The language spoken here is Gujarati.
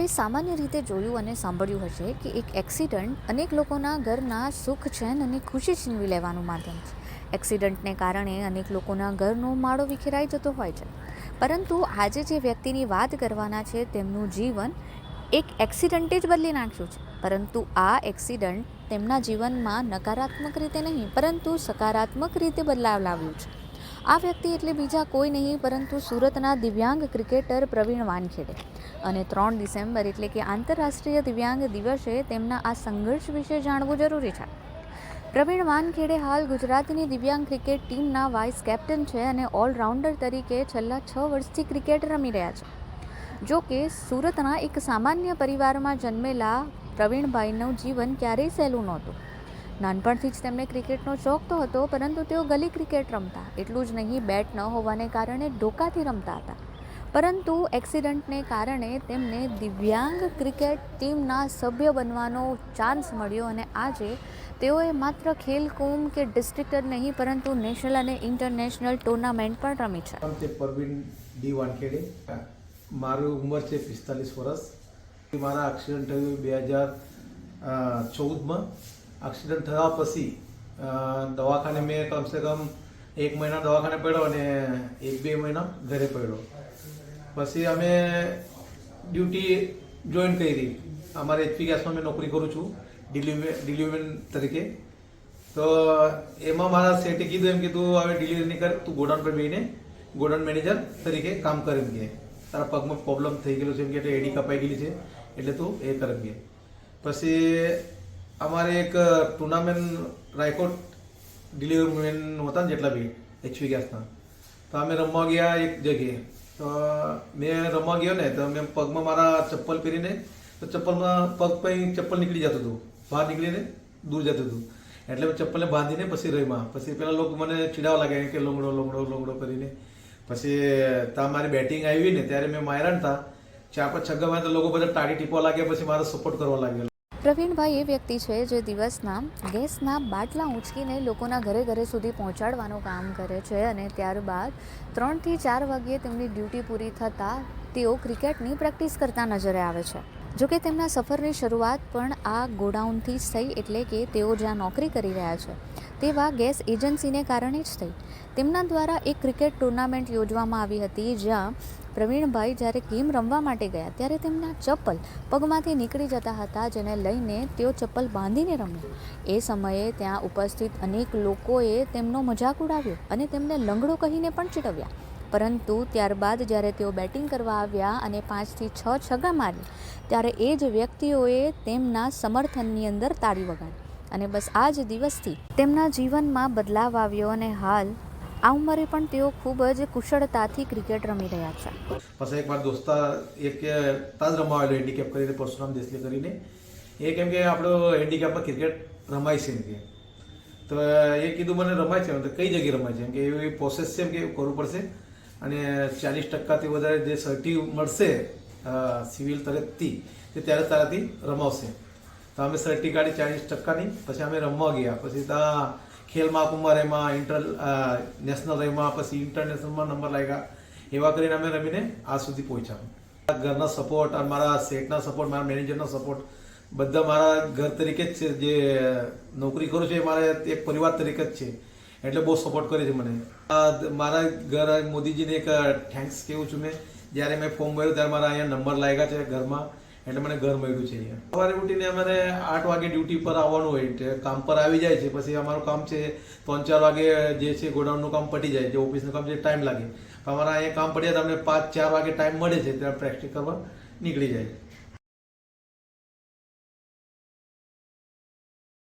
આપે સામાન્ય રીતે જોયું અને સાંભળ્યું હશે કે એક એક્સિડન્ટ અનેક લોકોના ઘરના સુખ ચેન અને ખુશી છીનવી લેવાનું માધ્યમ છે. એક્સિડન્ટને કારણે અનેક લોકોના ઘરનો માળો વિખેરાઈ જતો હોય છે. પરંતુ આજે જે વ્યક્તિની વાત કરવાના છે તેમનું જીવન એક એક્સિડન્ટે જ બદલી નાખ્યું છે. પરંતુ આ એક્સિડન્ટ તેમના જીવનમાં નકારાત્મક રીતે નહીં, પરંતુ સકારાત્મક રીતે બદલાવ લાવ્યું છે. આ વ્યક્તિ એટલે બીજા કોઈ નહીં, પરંતુ સુરતના દિવ્યાંગ ક્રિકેટર પ્રવીણ વાનખેડે. અને ત્રણ ડિસેમ્બર એટલે કે આંતરરાષ્ટ્રીય દિવ્યાંગ દિવસે તેમના આ સંઘર્ષ વિશે જાણવું જરૂરી છે. પ્રવીણ વાનખેડે હાલ ગુજરાતની દિવ્યાંગ ક્રિકેટ ટીમના વાઇસ કેપ્ટન છે અને ઓલરાઉન્ડર તરીકે છેલ્લા છ વર્ષથી ક્રિકેટ રમી રહ્યા છે. જો કે, સુરતના એક સામાન્ય પરિવારમાં જન્મેલા પ્રવીણભાઈનું જીવન ક્યારેય સહેલું નહોતું. નાનપણથી જ તેમને ક્રિકેટનો શોખ તો હતો, પરંતુ તેઓ ગલી ક્રિકેટ રમતા. એટલું જ નહીં, બેટ ન હોવાને કારણે ડોકાથી રમતા હતા. પરંતુ એક્સિડન્ટને કારણે તેમને દિવ્યાંગ ક્રિકેટ ટીમના સભ્ય બનવાનો ચાન્સ મળ્યો અને આજે તેઓએ માત્ર ખેલકુંભ કે ડિસ્ટ્રિક્ટ જ નહીં, પરંતુ નેશનલ અને ઇન્ટરનેશનલ ટુર્નામેન્ટ પણ રમી છે. પરવીન ડી વાનખેડે. મારી ઉંમર છે પિસ્તાલીસ વર્ષ. મારા એક્સિડન્ટ થયું બે હજાર ચૌદમાં. એક્સિડન્ટ થયા પછી દવાખાને મેં કમસે કમ એક મહિના દવાખાને પડ્યો અને એક બે મહિના ઘરે પડ્યો. પછી અમે ડ્યુટી જોઈન કરી. અમારે એચપી ગેસમાં મેં નોકરી કરું છું ડિલિવરી ડિલિવરી તરીકે. તો એમાં મારા સેટે કીધું, એમ કીધું, હવે ડિલિવરી નહીં કર, તું ગોડાઉન પર બેહીને, ગોડાઉન મેનેજર તરીકે કામ કર કે તારા પગમાં પ્રોબ્લેમ થઈ ગયેલો છે, એમ કે એટલે એડી કપાઈ ગયેલી છે, એટલે તું એ કર કે પછી અમારે એક ટુર્નામેન્ટ રાયકોટ ડિલિવરી મેન હતા ને જેટલા બી એચપી ગેસના તો અમે રમવા ગયા એક જગ્યાએ. તો મેં રમવા ગયો ને, તો મેં પગમાં મારા ચપ્પલ પહેરીને, તો ચપ્પલમાં પગ પછી ચપ્પલ નીકળી જતું હતું. બહાર નીકળીને દૂર જતું હતું. એટલે મેં ચપ્પલને બાંધીને પછી રહીમાં પછી પેલા લોકો મને ચીડાવવા લાગ્યા કે લોંગડો લોંગડો લોંગડો કરીને. પછી ત્યાં મારી બેટિંગ આવી ને, ત્યારે મેં માર્યા ને ત્યાં ચાર પાંચ છગ્ગા મારે લોકો બધા તાળી ટીપવા લાગ્યા, પછી મારો સપોર્ટ કરવા લાગ્યા. પ્રવીણભાઈ એ વ્યક્તિ છે જે દિવસના, ગેસના બાટલા ઊંચકીને લોકોના ઘરે ઘરે સુધી પહોંચાડવાનું કામ કરે છે અને ત્યારબાદ ત્રણથી ચાર વાગ્યે તેમની ડ્યુટી પૂરી થતાં તેઓ ક્રિકેટની પ્રેક્ટિસ કરતા નજરે આવે છે. જોકે તેમના સફરની શરૂઆત પણ આ ગોડાઉનથી જ થઈ એટલે કે તેઓ જ્યાં નોકરી કરી રહ્યા છે તેવા ગેસ એજન્સીને કારણે જ થઈ. તેમના દ્વારા એક ક્રિકેટ ટુર્નામેન્ટ યોજવામાં આવી હતી જ્યાં પ્રવીણભાઈ જ્યારે ગેમ રમવા માટે ગયા ત્યારે તેમના ચપ્પલ પગમાંથી નીકળી જતા હતા, જેને લઈને તેઓ ચપ્પલ બાંધીને રમ્યા. એ સમયે ત્યાં ઉપસ્થિત અનેક લોકોએ તેમનો મજાક ઉડાવ્યો અને તેમને લંગડો કહીને પણ ચીડવ્યા. પરંતુ ત્યારબાદ જ્યારે તેઓ બેટિંગ કરવા આવ્યા અને પાંચથી છ છગ્ગા મારી, ત્યારે એ જ વ્યક્તિઓએ તેમના સમર્થનની અંદર તાળી વગાડી. અને બસ આ જ દિવસથી તેમના જીવનમાં બદલાવ આવ્યો અને હાલ આ ઉંમરે પણ તેઓ ખૂબ જ કુશળતાથી ક્રિકેટ રમી રહ્યા છે. પછી એક વાર દોસ્તા એક તાજ રમવા આવેલો હેન્ડીકેપ કરીને પરશુરામ દેસલે કરીને. એ કેમ કે આપણો હેન્ડીકેપમાં ક્રિકેટ રમાય છે એમ તો એ કીધું મને રમાય છે. કઈ જગ્યાએ રમાય છે? એમ કે એવી પ્રોસેસ છે એમ કે કરવું પડશે. અને ચાલીસ ટકાથી વધારે જે સર્ટી મળશે સિવિલ તરફથી, તે ત્યારે તારાથી રમાવશે. તો અમે સર્ટી કાઢી ચાલીસ ટકાની પછી અમે રમવા ગયા. પછી ત્યાં ખેલ મહાકુંભમાં રમ્યા ઇન્ટર નેશનલ રમ્યા પછી ઇન્ટરનેશનલમાં નંબર લાગ્યા. એવા કરીને અમે રમીને આ સુધી પહોંચ્યા. ઘરના સપોર્ટ અને મારા સેટના સપોર્ટ મારા મેનેજરનો સપોર્ટ બધા મારા ઘર તરીકે જ છે. જે નોકરી કરું છું એ મારા એક પરિવાર તરીકે જ છે. એટલે બહુ સપોર્ટ કરે છે મને. મારા ઘર મોદીજીને એક થેન્ક્સ કેવું છું મેં. જ્યારે મેં ફોર્મ ભર્યું ત્યારે મારા અહીંયા નંબર લાગ્યા છે ઘરમાં. એટલે મને ઘર મળ્યું છે અહીંયા. સવારે ઉઠીને અમારે આઠ વાગે ડ્યુટી પર આવવાનું હોય એટલે કામ પર આવી જાય છે. પછી અમારું કામ છે ત્રણ ચાર વાગે જે છે ગોડાઉનનું કામ પટી જાય, જે ઓફિસનું કામ છે ટાઈમ લાગે. અમારા અહીંયા કામ પડ્યા તો અમને પાંચ ચાર વાગે ટાઈમ મળે છે, ત્યારે પ્રેક્ટિસ કરવા નીકળી જાય.